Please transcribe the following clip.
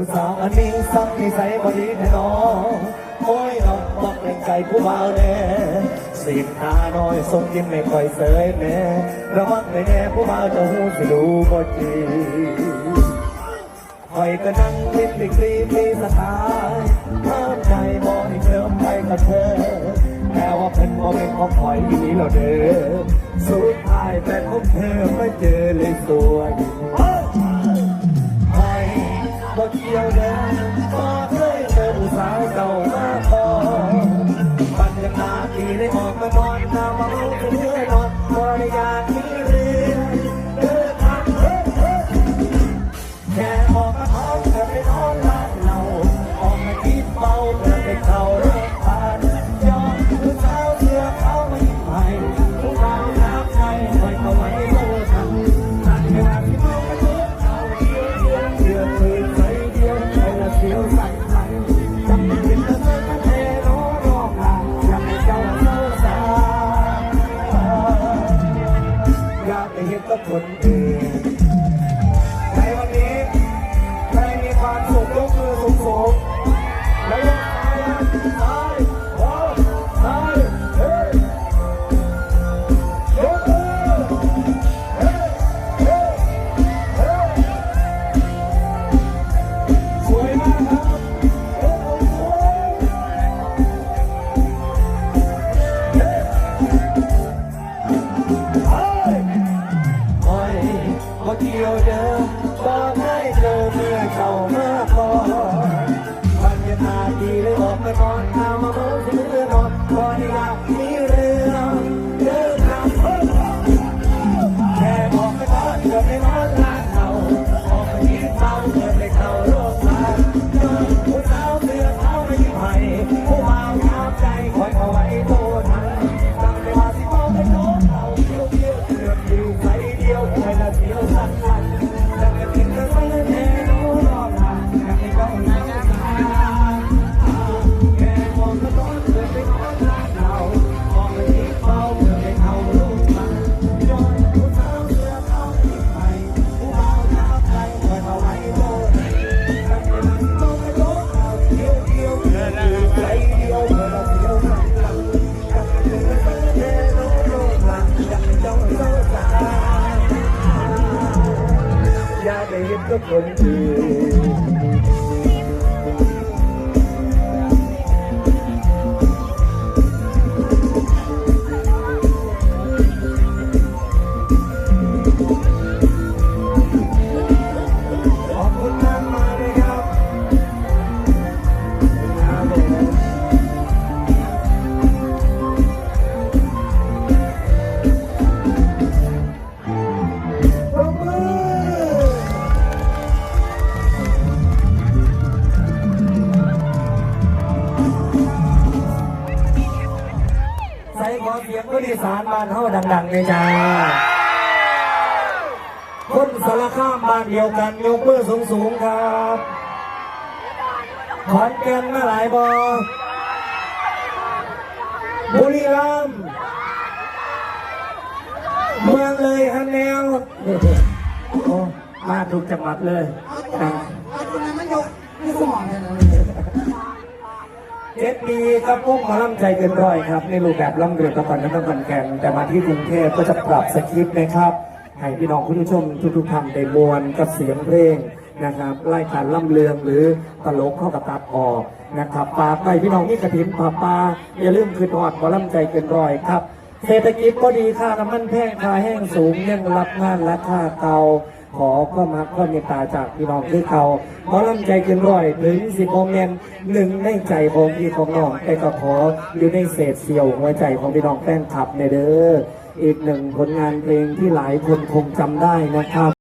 ผู้สาวอันนี้สักนิสัยบดีแน่นอนโอ้ยน้องบอกเกรงใจผู้บ่าวแน่สีตาน้อยทรงยิ้มไม่ค่อยเสยแน่ระวังไม่แน่ผู้บ่าวจะหูสิดูบ่จริงคอยก็นั่งคิดดีกรีมีสไตล์ห้ามใจบอกให้เดิมไปกับเธอแต่ว่าเป็นโมเมนต์ของคอยที่นี้เราเด้อสุดท้ายแต่ของเธอไม่เจอเลยสวยากาศที่ได้ออกมานอนน้ำมเอา ไปเห็นกับคนอื่นในวันนี้ใครมีความสุขยกมือสุขสูงๆ ละ คนอื่ ขอเสียงผู้ดีสารบ้านเฮาดังๆเลยจ้า คนสารข้ามบ้านเดียวกันยกมือสูงๆครับ ขอนแก่นมาหลายบอบุรีรัมย์เมืองเลยฮันแนวโอ้มาถูกจังหวัดเลย ปีครับพวกหมาล่ำใจเกินร้อยครับ ในรูปแบบล่ำเรือตะกอนน้ำตะกอนแกนแต่มาที่กรุงเทพก็จะปรับสคริปต์นะครับ ให้พี่น้องคุณผู้ชมทุกๆท่านได้มวลกับเสียงเพลงนะครับไล่การล่ำเลืองหรือตลกเข้ากับตัดออกนะครับปาไปพี่น้องนี่กระถินปาปาอย่าลืมคือทอดหมอล่ำใจเกินร้อยครับเศรษฐกิจก็ดีค่าน้ำมันแพงค่าแห้งสูงยังรับงานและค่าเก่า ขอก็มาก็เมตตาจากพี่น้องคือเขาหมอลำใจเกินร้อยถึงสิบโมเมนหนึ่งในใจของพี่ของน้องแต่ก็ขออยู่ในเศษเสี้ยวหัวใจของพี่น้องแฟนคลับในเด้ออีกหนึ่งผลงานเพลงที่หลายคนคงจำได้นะครับ